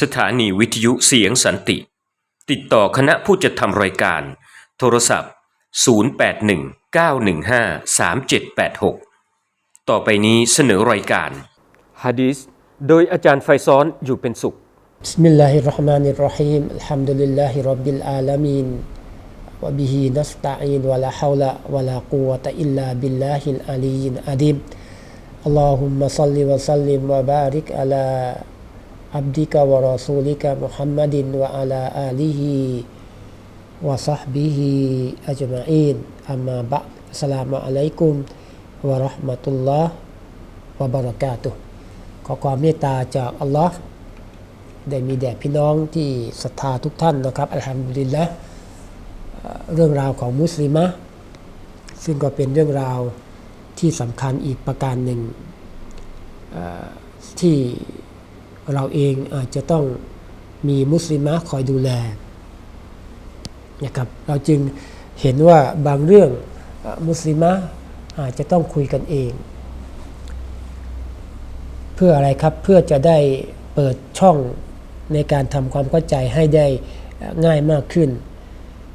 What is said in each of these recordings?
สถานีวิทยุเสียงสันติ ติดต่อคณะผู้จัดทำรายการ โทรศัพท์ 0819153786 ต่อไปนี้เสนอรายการฮะดีษโดยอาจารย์ไฟซ้อนอยู่เป็นสุข بسم الله الرحمن الرحيم الحمد لله رب العالمين وبه نستعين ولا حول ولا قوة إلا بالله العلي العظيم اللهم صل وسلم وبارك على อับดิกะวะรอซูลิกะมุฮัมมัดินวะอาลาอาลีฮีวะซาฮ عليكم ورحمة الله وبركاته ขอความเมตตาจากอัลลอฮ์ได้มีแด่พี่น้องที่ศรัทธาทุกท่านนะครับอัลฮัมดุลิลละเรื่องราวของมุสลิมะซึ่งก็เป็นเรื่องราวที่สำคัญอีกประการหนึ่งที่ เราเองอาจจะต้องมีมุสลิมะคอยดูแลนะครับเราจึงเห็นว่าบางเรื่องอมุสลิมะอาจจะต้องคุยกันเอง เพื่ออะไรครับเพื่อจะได้เปิดช่องในการทำความเข้าใจให้ได้ง่ายมากขึ้น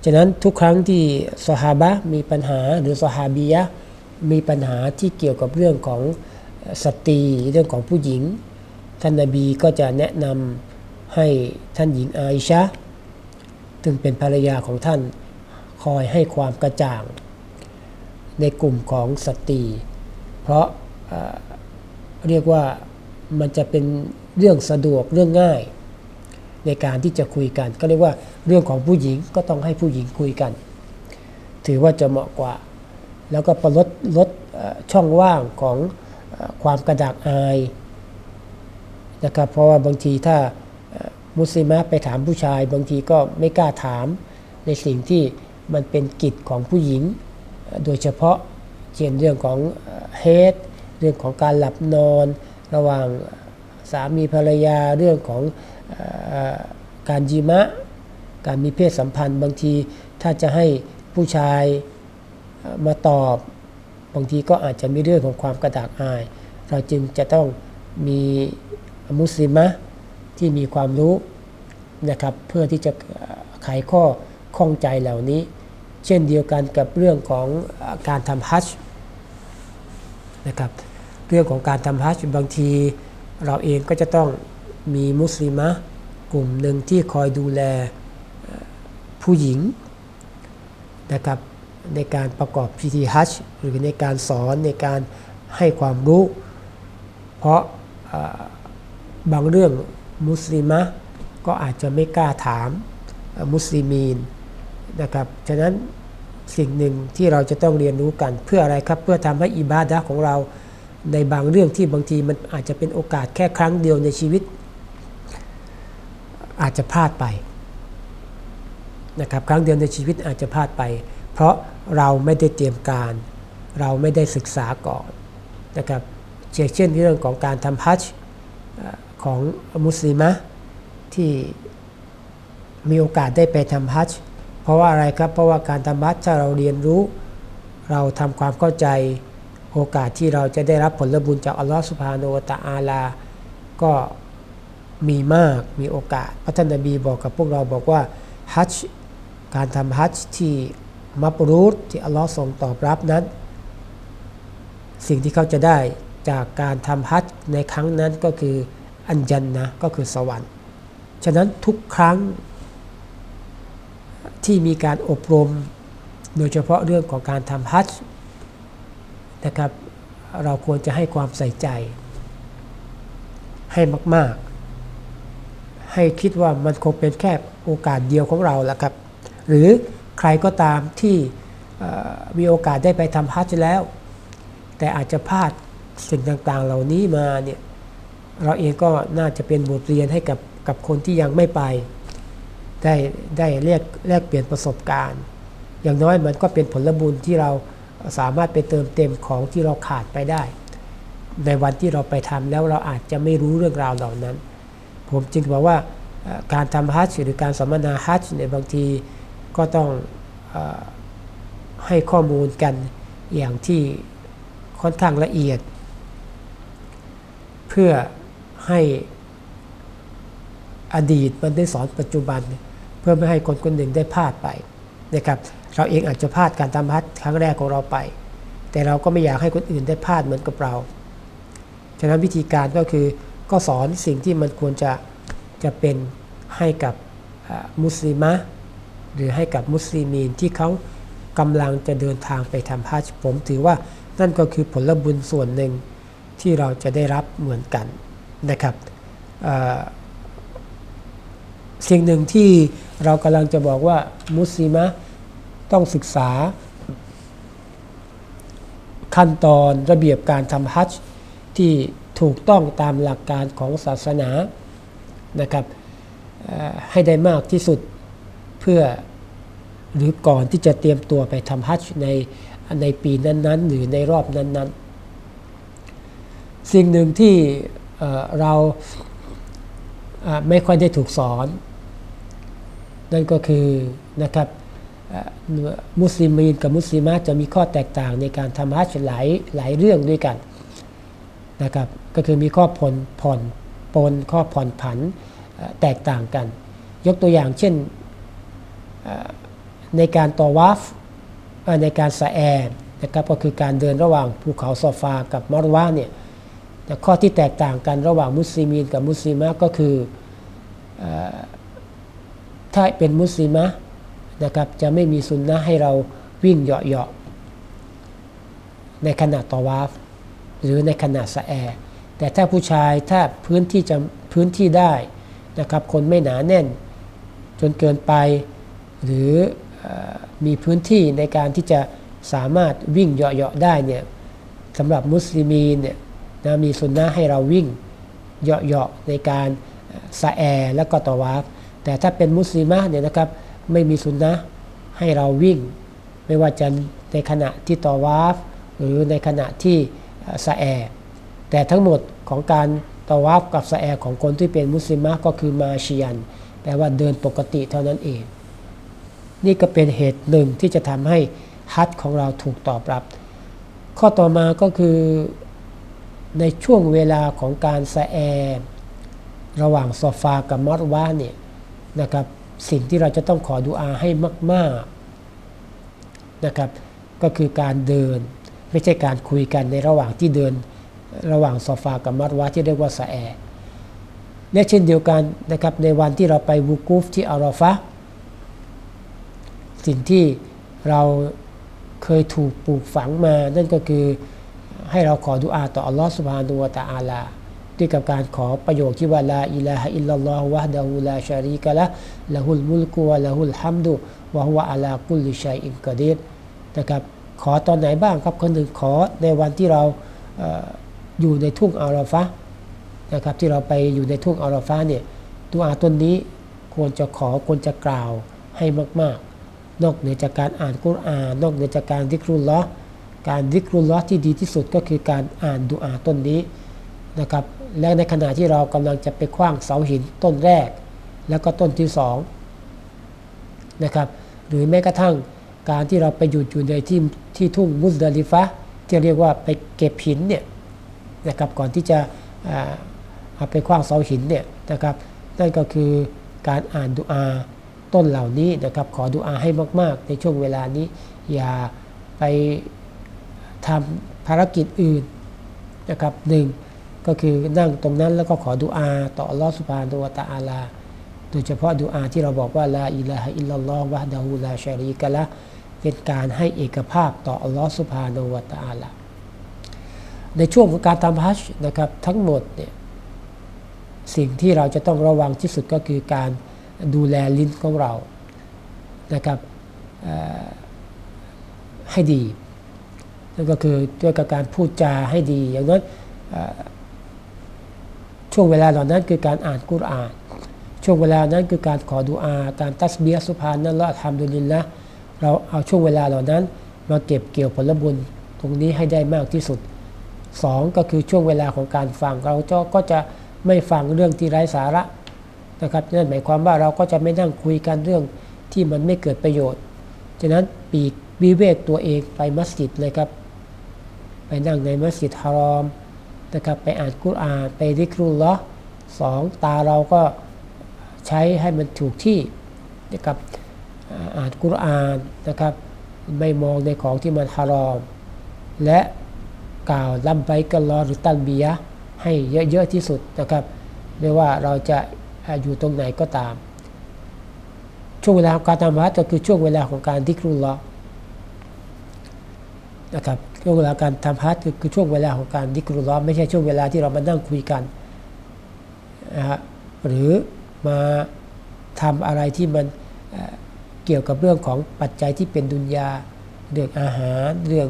ฉะนั้นทุกครั้งที่สหาบะมีปัญหาหรือสหาบียะมีปัญหาที่เกี่ยวกับเรื่องของสตรีเรื่องของผู้หญิง ท่านนาบีก็จะแนะนำให้ท่านหญิงอาอิชะซึ่งเป็นภรรยาของท่านคอยให้ความกระจ่าง ในกลุ่มของสตรีเพราะเรียกว่ามันจะเป็นเรื่องสะดวกเรื่องง่าย ในการที่จะคุยกัน ก็เรียกว่าเรื่องของผู้หญิงก็ต้องให้ผู้หญิงคุยกัน ถือว่าจะเหมาะกว่า แล้วก็ประลดลดช่องว่างของความกระดากอาย นะครับ เพราะว่าบางทีถ้ามุสลิมะไปถามผู้ชาย บางทีก็ไม่กล้าถามในสิ่งที่มันเป็นกิจของผู้หญิง โดยเฉพาะเช่นเรื่องของเฮดเรื่องของการหลับนอน ระหว่างสามีภรรยาเรื่องของอการจีมะ การมีเพศสัมพันธ์ บางทีถ้าจะให้ผู้ชายมาตอบ บางทีก็อาจจะมีเรื่องของความกระดากอาย เราจึงจะต้องมี มุสลิมะที่มีความรู้นะครับเพื่อที่จะไขข้อข้องใจเหล่านี้ เช่นเดียวกันกับเรื่องของการทำฮัจญ์นะครับเรื่องของการทำฮัจญ์บางทีเราเองก็จะต้องมีมุสลิมะกลุ่มหนึ่งที่คอยดูแลผู้หญิงนะครับในการประกอบพิธีฮัจญ์หรือในการสอนในการให้ความรู้ เพราะ บางเรื่องมุสลิมะก็อาจจะไม่กล้าถามมุสลิมีนนะครับ ฉะนั้นสิ่งหนึ่งที่เราจะต้องเรียนรู้กันเพื่ออะไรครับ เพื่อทำให้อิบาดะของเราในบางเรื่องที่บางทีมันอาจจะเป็นโอกาสแค่ครั้งเดียวในชีวิต อาจจะพลาดไปนะครับครั้งเดียวในชีวิตอาจจะพลาดไป เพราะเราไม่ได้เตรียมการ เราไม่ได้ศึกษาก่อนนะครับเช่นเรื่องของการทำฮัจ ของมุสลิมะที่มีโอกาสได้ไปทำฮัจญ์เพราะว่าอะไรครับ เพราะว่าการทำบัตรถ้าเราเรียนรู้ เราทำความเข้าใจโอกาสที่เราจะได้รับผลบุญจากอัลลอฮฺสุบฮานาอะตะอาลา ก็มีมากมีโอกาส พระท่านนบีบอกกับพวกเราบอกว่าฮัจญ์การทำฮัจญ์ที่มับรูดที่อัลลอฮ์ทรงตอบรับนั้น สิ่งที่เขาจะได้จากการทำฮัจญ์ในครั้งนั้นก็คือ อันจันนะก็คือสวรรค์ ฉะนั้นทุกครั้งที่มีการอบรม โดยเฉพาะเรื่องของการทำฮัจญ์นะครับเราควรจะให้ความใส่ใจ ให้มาก ๆ ให้คิดว่ามันคงเป็นแค่โอกาสเดียวของเราละครับ หรือใครก็ตามที่มีโอกาสได้ไปทำฮัจญ์แล้ว แต่อาจจะพลาดสิ่งต่าง ๆ เหล่านี้มาเนี่ย เราเองก็น่าจะเป็นบทเรียนให้กับกับคนที่ยังไม่ไป ได้ได้แลกแลกเปลี่ยนประสบการณ์ อย่างน้อยมันก็เป็นผลบุญที่เราสามารถไปเติมเต็มของที่เราขาดไปได้ ในวันที่เราไปทำแล้วเราอาจจะไม่รู้เรื่องราวเหล่านั้น ผมจึงบอกว่าการทำฮัจญ์หรือการสัมมนาฮัจญ์ในยบางทีก็ต้องอให้ข้อมูลกันอย่างที่ค่อนข้างละเอียด เพื่อ ให้อดีตมันได้สอนปัจจุบัน เพื่อไม่ให้คนคนหนึ่งได้พลาดไปนะครับเราเองอาจจะพลาดการทำฮัจญ์ครั้งแรกของเราไป แต่เราก็ไม่อยากให้คนอื่นได้พลาดเหมือนกับเรา ฉะนั้นวิธีการก็คือก็สอนสิ่งที่มันควรจะจะเป็นให้กับมุสลิมะหรือให้กับมุสลิมีนที่เขากำลังจะเดินทางไปทำฮัจญ์ผมถือว่านั่นก็คือผลบุญส่วนหนึ่งที่เราจะได้รับเหมือนกัน นะครับสิ่งหนึ่งที่เรากำลังจะบอกว่ามุสลิมะต้องศึกษา ขั้นตอนระเบียบการทำฮัจญ์ที่ถูกต้องตามหลักการของศาสนานะครับให้ได้มากที่สุดเพื่อหรือก่อนที่จะเตรียมตัวไปทำฮัจญ์ในในปีนั้นๆ หรือในรอบนั้นๆ สิ่งหนึ่งที่ เราไม่ค่อยได้ถูกสอน นั่นก็คือนะครับมุสลิมีนกับมุสลิมาจะมีข้อแตกต่างในการทำฮัจญ์หลายหลายเรื่องด้วยกันนะครับก็คือมีข้อผ่อนผ่อนปนข้อผ่อนผันแตกต่างกัน ยกตัวอย่างเช่นในการตอวาฟในการสะแอร์นะครับก็คือการเดินระหว่างภูเขาซอฟากับมารวาเนี่ย แต่ข้อที่แตกต่างกันระหว่างมุสลิมีนกับมุสลิมะก็คืออถ้าเป็นมุสลิมะนะครับจะไม่มีสุนนะให้เราวิ่งเหาะๆในขณะตอวาฟ หรือในขณะสะแอร์แต่ถ้าผู้ชายถ้าพื้นที่จะพื้นที่ได้นะครับคนไม่หนาแน่นจนเกินไป หรืออมีพื้นที่ในการที่จะสามารถวิ่งเหาะๆได้เนี่ยสำหรับมุสลิมีนเนี่ย นะมีสุนนะให้เราวิ่งเหาะๆในการสะแอร์แล้วก็ตอวาฟแต่ถ้าเป็นมุสลิมะเนี่ยนะครับไม่มีสุนนะให้เราวิ่ง ไม่ว่าจะในขณะที่ตอวาฟหรือในขณะที่สะแอร์แต่ทั้งหมดของการตอวาฟกับสะแอร์ของคนที่เป็นมุสลิมะก็คือมาชียนแปลว่าเดินปกติเท่านั้นเอง นี่ก็เป็นเหตุหนึ่งที่จะทำให้ฮัจญ์ของเราถูกตอบรับ ข้อต่อมาก็คือ ในช่วงเวลาของการสะแอระหว่างซอฟากับมอรวาเนี่ยนะครับสิ่งที่เราจะต้องขอดุอาให้มากๆนะครับก็คือการเดินไม่ใช่การคุยกันในระหว่างที่เดินระหว่างซอฟากับมอรวาที่เรียกว่าสะแอและเช่นเดียวกันนะครับในวันที่เราไปวูกูฟที่อาราฟะสิ่งที่เราเคยถูกปลูกฝังมานั่นก็คือ ให้เราขอดุอาต่ออัลลอฮฺสุบฮานุวะตะอาลาด้วยกับการขอประโยคที่ว่าลาอิลาฮะอิลลัลลอฮุวะดะฮูลาชารีกะละละฮุลมุลกุวะละฮุลฮัมดุวะฮุวะอะลากุลิชัยอินกะดีรนะครับขอตอนไหนบ้างครับคนหนึ่งขอในวันที่เราอยู่ในทุ่งอาราฟะนะครับที่เราไปอยู่ในทุ่งอาราฟะเนี่ยดุอาต้นนี้ควรจะขอควรจะกล่าวให้มาก ๆ นอกเหนือจากการอ่านกุรอาน นอกเหนือจากการดิกรุลลอ การดิกรุลลอที่ดีที่สุดก็คือการอ่านดุอาต้นนี้นะครับ และในขณะที่เรากำลังจะไปคว้างเสาหินต้นแรก แล้วก็ต้นที่สองนะครับ หรือแม้กระทั่งการที่เราไปหยุดอยู่ในที่ที่ทุ่งมุสดาลิฟะที่เรียกว่าไปเก็บหินเนี่ยนะครับ ก่อนที่จะเอาไปคว้างเสาหินเนี่ยนะครับ นั่นก็คือการอ่านดุอาต้นเหล่านี้นะครับ ขอดุอาให้มาก ๆ ในช่วงเวลานี้ อย่าไป ทำภารกิจอื่นนะครับหนึ่งก็คือนั่งตรงนั้นแล้วก็ขอดุอาต่ออัลลอฮฺสุบฮานุวะตะอาลา โดยเฉพาะดุอาที่เราบอกว่าลาอิลาฮะอิลลัลลอฮฺวะฮ์ดะฮูลาชารีกะละเป็นการให้เอกภาพต่ออัลลอฮฺสุบฮานุวะตะอาลา ในช่วงของการทำฮัจญ์นะครับทั้งหมดเนี่ยสิ่งที่เราจะต้องระวังที่สุดก็คือการดูแลลิ้นของเรานะครับให้ดี นั่นก็คือด้วยกับการพูดจาให้ดี อย่างนั้นช่วงเวลาเหล่านั้นคือการอ่านกุรอาน ช่วงเวลานั้นคือการขอดุอาการตัสเบียสุภานัลละทำดุลินละเราเอาช่วงเวลาเหล่านั้นมาเก็บเกี่ยวผลบุญตรงนี้ให้ได้มากที่สุดสองก็คือช่วงเวลาของการฟังเราจะก็จะไม่ฟังเรื่องที่ไร้สาระนะครับนั่นหมายความว่าเราก็จะไม่นั่งคุยกันเรื่องที่มันไม่เกิดประโยชน์ ฉะนั้นปีกวิเวกตัวเองไปมัสยิดเลยครับ ไปนั่งในมัสยิดฮารอมนะครับไปอ่านกุรอานไปริกรุลลอฮ์สองตาเราก็ใช้ให้มันถูกที่นะครับอ่านกุรอานนะครับไม่มองในของที่มันฮารอม และกล่าวลัมไปกันรอหรือตัลบียให้เยอะๆที่สุดนะครับไม่ว่าเราจะอยู่ตรงไหนก็ตาม ช่วงเวลาของการทำฮัจญ์ก็คือช่วงเวลาของการดิกรุลลอฮ์นะครับ ช่วงเวลาการทำฮัจญ์คือคือช่วงเวลาของการดิกรุลลอฮ์ไม่ใช่ช่วงเวลาที่เรามานั่งคุยกันนะฮะหรือมาทำอะไรที่มันเกี่ยวกับเรื่องของปัจจัยที่เป็นดุนยาเรื่องอาหารเรื่อง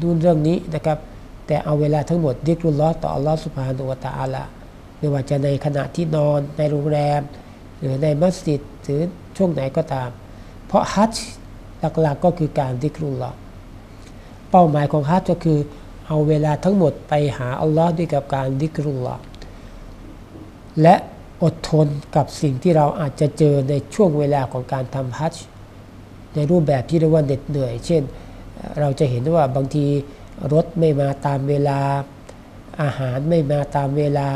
ดูนเรื่องนี้นะครับ แต่เอาเวลาทั้งหมดดิกรุลลอต่ออัลลอฮ์สุบฮานุวะตะอาลาไม่ว่าจะในขณะที่นอนในโรงแรม หรือในมัสยิดหรือช่วงไหนก็ตาม เพราะฮัจหลักๆก็คือการดิกรุลลอฮ์ เป้าหมายของฮัจญ์ก็คือ เอาเวลาทั้งหมดไปหาอัลลอฮ์ด้วยกับการดิกรุลลอฮ์และอดทนกับสิ่งที่เราอาจจะเจอในช่วงเวลาของการทำฮัจญ์ในรูปแบบที่เรียกว่าเหน็ดเหนื่อย เช่น เราจะเห็นว่าบางทีรถไม่มาตามเวลาอาหารไม่มาตามเวลา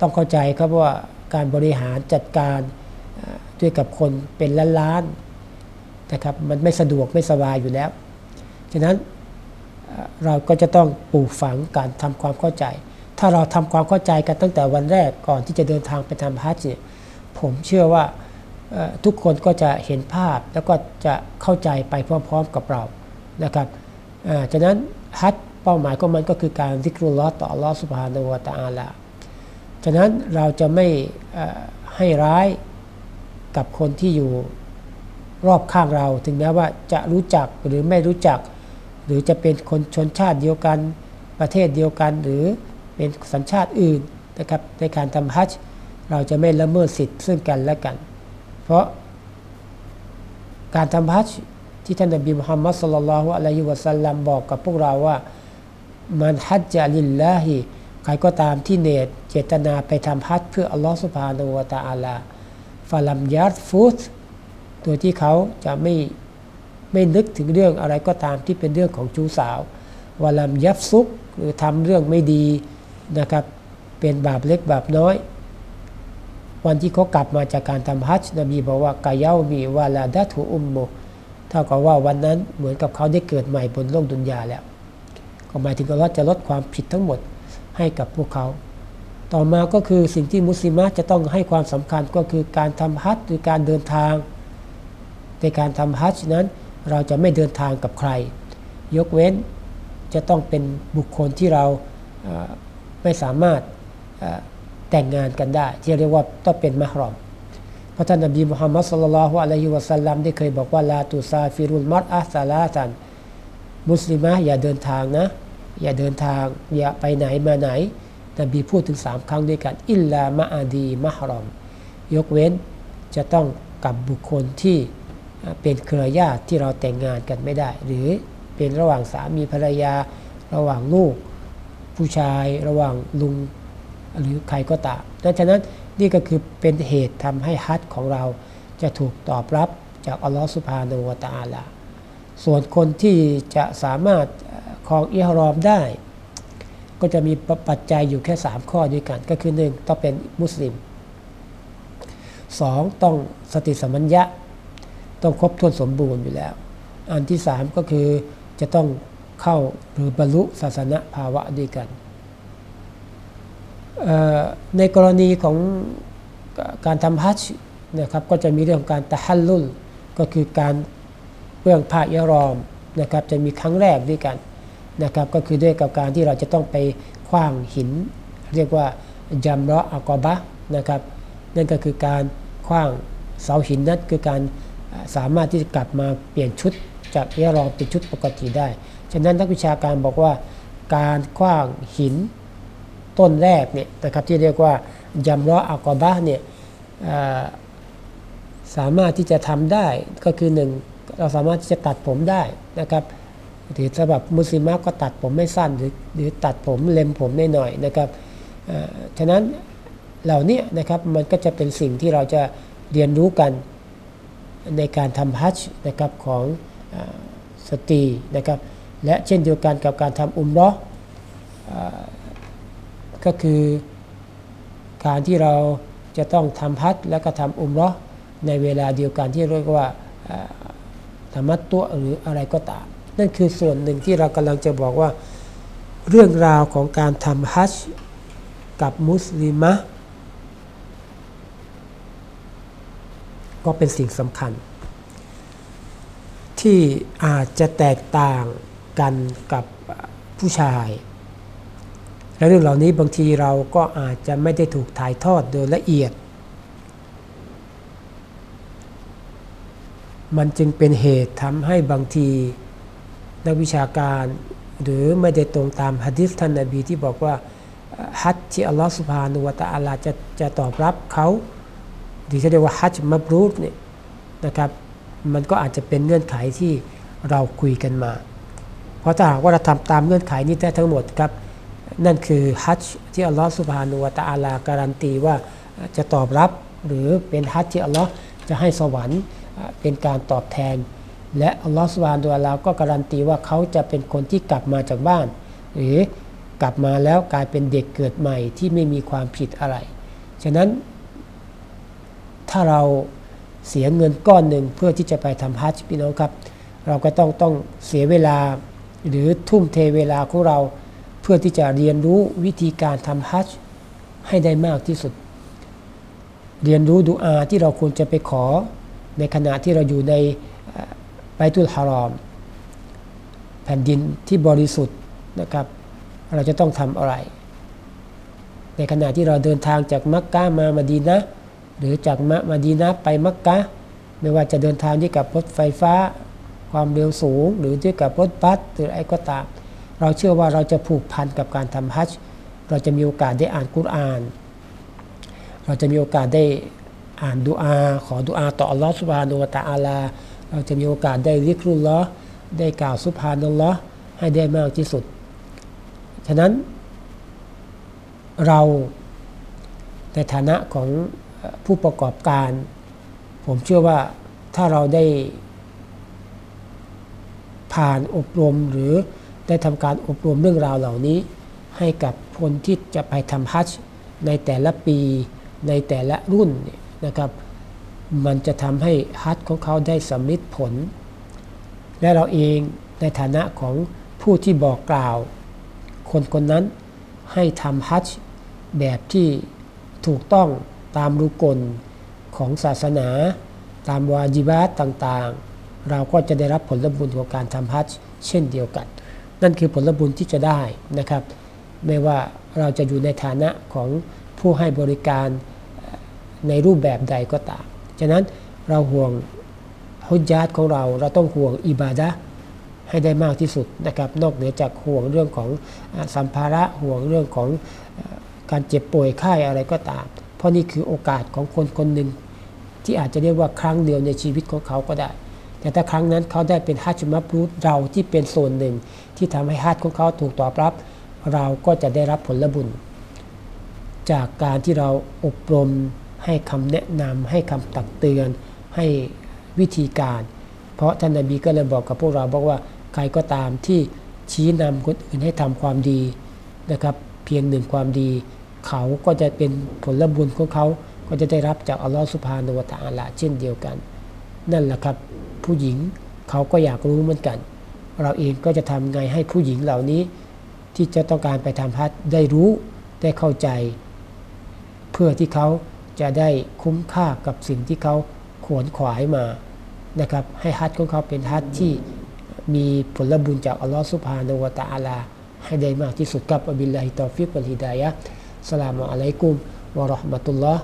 ต้องเข้าใจครับว่าการบริหารจัดการด้วยกับคนเป็นล้านๆนะครับมันไม่สะดวกไม่สบายอยู่แล้ว ฉะนั้นเราก็จะต้องปลูกฝังการทำความเข้าใจ ถ้าเราทำความเข้าใจกันตั้งแต่วันแรกก่อนที่จะเดินทางไปทำฮัจญ์เนี่ยผมเชื่อว่าทุกคนก็จะเห็นภาพแล้วก็จะเข้าใจไปพร้อมๆกับเรานะครับฉะนั้นฮัจเป้าหมายของมันก็คือการซิกรุลลอฮ์ต่อลอสุบฮานวตะอาลาฉะนั้นเราจะไม่ให้ร้ายกับคนที่อยู่รอบข้างเรา ถึงแม้ว่าจะรู้จักหรือไม่รู้จัก หรือจะเป็นคนชนชาติเดียวกันประเทศเดียวกัน หรือเป็นสัญชาติอื่นนะครับในการทำฮัจญ์เราจะไม่ละเมิดสิทธิ์ซึ่งกันและกัน เพราะการทำฮัจญ์ที่ท่านนบีมุฮัมมัดสุลลัลลอฮุอะลัยฮิวะสัลลัมบอกกับพวกเราว่ามันฮัจญะลิลลาฮิใครก็ตามที่เนตเจตนาไปทำฮัจญ์เพื่ออัลลอฮฺสุบฮานาละตะอาลาฟาลัมยัดฟุตโดยที่เขาจะไม่ ไม่นึกถึงเรื่องอะไรก็ตามที่เป็นเรื่องของชู้สาววาลัมยับซุกหรือทำเรื่องไม่ดีนะครับ เป็นบาปเล็กบาปน้อย วันที่เขากลับมาจากการทำฮัจญ์นบีบอกว่ากายามีวาลาดัตุอุมโมเท่ากับว่าวันนั้นเหมือนกับเขาได้เกิดใหม่บนโลกดุนยาแล้ว ก็หมายถึงว่าจะลดความผิดทั้งหมดให้กับพวกเขา ต่อมาก็คือสิ่งที่มุสลิมะจะต้องให้ความสำคัญก็คือการทำฮัจญ์หรือการเดินทาง ในการทำฮัจญ์นั้น เราจะไม่เดินทางกับใคร ยกเว้นจะต้องเป็นบุคคลที่เราไม่สามารถแต่งงานกันได้ ที่เรียกว่าต้องเป็นมะฮรอมเพราะท่านนบีมุฮัมมัดสุลลัลลอฮุอะลัยฮิวะสัลลัมได้เคยบอกว่าลาตุซาฟิรุลมัรอะซาลาตัน มุสลิมะอย่าเดินทางนะ อย่าเดินทางอย่าไปไหนมาไหนนบีพูดถึงสามครั้งด้วยกัน อิลลามะอาดีมะฮรอม ยกเว้นจะต้องกับบุคคลที่ เป็นเครือญาติที่เราแต่งงานกันไม่ได้ หรือเป็นระหว่างสามีภรรยา ระหว่างลูก ผู้ชายระหว่างลุงหรือใครก็ตามดังฉะนั้นนี่ก็คือเป็นเหตุทำให้ฮัจญ์ของเราจะถูกตอบรับจากอัลลอฮฺสุบฮานาละตอาลาส่วนคนที่จะสามารถครองอิฮรอมได้ ก็จะมีปปัจจัยอยู่แค่ 3 ข้อด้วยกัน ก็คือ 1 ต้องเป็นมุสลิม 2 ต้องสติสัมปัญญะ ต้องครบถ้วนสมบูรณ์อยู่แล้ว อันที่3ก็คือจะต้องเข้าหรือบรรลุศาสนภาวะด้วยกัน ในกรณีของการทำฮัจญ์นะครับก็จะมีเรื่องของการตะฮัลลุลก็คือการเรื่องผ้าอิรอมนะครับจะมีครั้งแรกด้วยกันนะครับก็คือด้วยกับการที่เราจะต้องไปคว้างหิน เรียกว่าจัมราะอักอบะนะครับนั่นก็คือการคว้างเสาหินนั้นคือการ สามารถที่จะกลับมาเปลี่ยนชุดจากเอรอมเป็นชุดปกติได้ ฉะนั้นนักวิชาการบอกว่าการคว้างหินต้นแรกเนี่ยนะครับที่เรียกว่ายัมรออัลกอบะเนี่ยสามารถที่จะทำได้ก็คือหนึ่งเราสามารถที่จะตัดผมได้นะครับหรือสำหรับมุสลิมก็ตัดผมไม่สั้นหรือหรือตัดผมเล็มผมหน่อยๆนะครับฉะนั้นเหล่านี้นะครับมันก็จะเป็นสิ่งที่เราจะเรียนรู้กัน ในการทำฮัจญ์นะครับของอสตรีนะครับและเช่นเดียวกันกับการทำอุมราะห์ก็คือการที่เราจะต้องทำฮัจญ์และก็ทำอุมรอในเวลาเดียวกันที่เรียกว่าธรรมะตัวหรืออะไรก็ตาม นั่นคือส่วนหนึ่งที่เรากำลังจะบอกว่า เรื่องราวของการทำฮัจญ์กับมุสลิมะ ก็เป็นสิ่งสำคัญ ที่อาจจะแตกต่างกันกับผู้ชาย และเรื่องเหล่านี้บางทีเราก็อาจจะไม่ได้ถูกถ่ายทอดโดยละเอียด มันจึงเป็นเหตุทำให้บางทีนักวิชาการหรือไม่ได้ตรงตามฮะดิษท่านนบีที่บอกว่าฮัจญ์ที่อัลลอฮฺสุบฮานุวะตะอาลาจะจะตอบรับเขา หรือจะเรียกว่าฮัจญ์มับรูรเนี่ยนะครับมันก็อาจจะเป็นเงื่อนไขที่เราคุยกันมา เพราะถ้าหากว่าเราทำตามเงื่อนไขนี้ได้ทั้งหมดครับนั่นคือฮัจญ์ที่อัลลอฮฺสุบฮานุวะตะอาลาการันตีว่าจะตอบรับหรือเป็นฮัจญ์ที่อัลลอฮ์จะให้สวรรค์เป็นการตอบแทน และอัลลอฮฺสุบฮานุวะตะอาลาก็การันตีว่าเขาจะเป็นคนที่กลับมาจากบ้าน หรือกลับมาแล้วกลายเป็นเด็กเกิดใหม่ที่ไม่มีความผิดอะไร ฉะนั้น ถ้าเราเสียเงินก้อนหนึ่งเพื่อที่จะไปทำฮัจญ์พี่น้องครับ เราก็ต้องต้องเสียเวลาหรือทุ่มเทเวลาของเรา เพื่อที่จะเรียนรู้วิธีการทำฮัจญ์ให้ได้มากที่สุด เรียนรู้ดูอาที่เราควรจะไปขอในขณะที่เราอยู่ในไบตุลฮารอม แผ่นดินที่บริสุทธิ์นะครับ เราจะต้องทำอะไร ในขณะที่เราเดินทางจากมักกะมามาดีนะ หรือจากมะมาดีนะไปมักกะ ไม่ว่าจะเดินทางด้วยกับรถไฟฟ้า ความเร็วสูง หรือด้วยกับรถบัสหรืออะไรก็ตาม เราเชื่อว่าเราจะผูกพันกับการทำฮัจญ์เราจะมีโอกาสได้อ่านกุรอาน เราจะมีโอกาสได้อ่านดุอาขอดุอาต่ออัลลอฮฺสุบฮานุวะตะอาลา เราจะมีโอกาสได้ริกรุลลอได้กล่าวสุบฮานัลลอให้ได้มากที่สุด ฉะนั้นเราในฐานะของ ผู้ประกอบการ ผมเชื่อว่าถ้าเราได้ ผ่านอบรมหรือได้ทำการอบรมเรื่องราวเหล่านี้ ให้กับคนที่จะไปทำฮัจญ์ในแต่ละปีในแต่ละรุ่นนะครับ มันจะทำให้ฮัจญ์ของเขาได้สำลิดผล และเราเองในฐานะของผู้ที่บอกกล่าว คนคนนั้นให้ทำฮัจญ์แบบที่ถูกต้อง ตามรุกลของศาสนา ตามวาจิบาตต่างๆ เราก็จะได้รับผลบุญของการทำฮัจญ์เช่นเดียวกัน นั่นคือผลบุญที่จะได้นะครับ ไม่ว่าเราจะอยู่ในฐานะของผู้ให้บริการในรูปแบบใดก็ตาม ฉะนั้นเราห่วงฮุจญาตของเราเราต้องห่วงอิบาดะให้ได้มากที่สุดนะครับ นอกเหนือจากห่วงเรื่องของสัมภาระห่วงเรื่องของการเจ็บป่วยไข้อะไรก็ตาม เพราะนี่คือโอกาสของคนคนหนึ่งที่อาจจะเรียกว่าครั้งเดียวในชีวิตของเขาก็ได้ แต่ถ้าครั้งนั้นเขาได้เป็นฮัจมับรูดเราที่เป็นส่วนหนึ่ง ที่ทำให้ฮัจญ์ของเขาถูกตอบรับ เราก็จะได้รับผลบุญ จากการที่เราอบรมให้คำแนะนำให้คำตักเตือน ให้วิธีการ เพราะท่านนบีก็เลยบอกกับพวกเราบอกว่าใครก็ตามที่ชี้นำคนอื่นให้ทำความดีนะครับ เพียงหนึ่งความดี เขาก็จะเป็นผลบุญของเขา ก็จะได้รับจากอัลลอฮฺสุบฮานุวะตะอาลาเช่นเดียวกัน นั่นแหละครับ ผู้หญิงเขาก็อยากรู้เหมือนกัน เราเองก็จะทำไงให้ผู้หญิงเหล่านี้ ที่จะต้องการไปทำฮัจญ์ได้รู้ได้เข้าใจ เพื่อที่เขาจะได้คุ้มค่ากับสิ่งที่เขาขวนขวายมานะครับ ให้ฮัจญ์ของเขาเป็นฮัจญ์ที่มีผลบุญจากอัลลอฮฺสุบฮานุวะตะอาลาให้ได้มากที่สุดกับอบิลลาฮิตอฟิกวัลฮิดายะ สลามุอะลัยกุมวะเราะห์มะตุลลอฮ์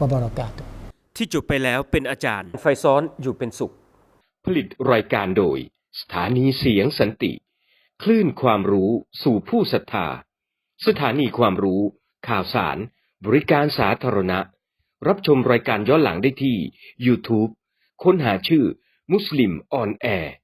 วะบะเราะกาตุฮ์ที่จบไปแล้วเป็นอาจารย์ ไฟซ้อนอยู่เป็นสุข ผลิตรายการโดย สถานีเสียงสันติ คลื่นความรู้สู่ผู้ศรัทธา สถานีความรู้ ข่าวสาร บริการสาธารณะ รับชมรายการย้อนหลังได้ที่ YouTube ค้นหาชื่อมุสลิมออนแอร์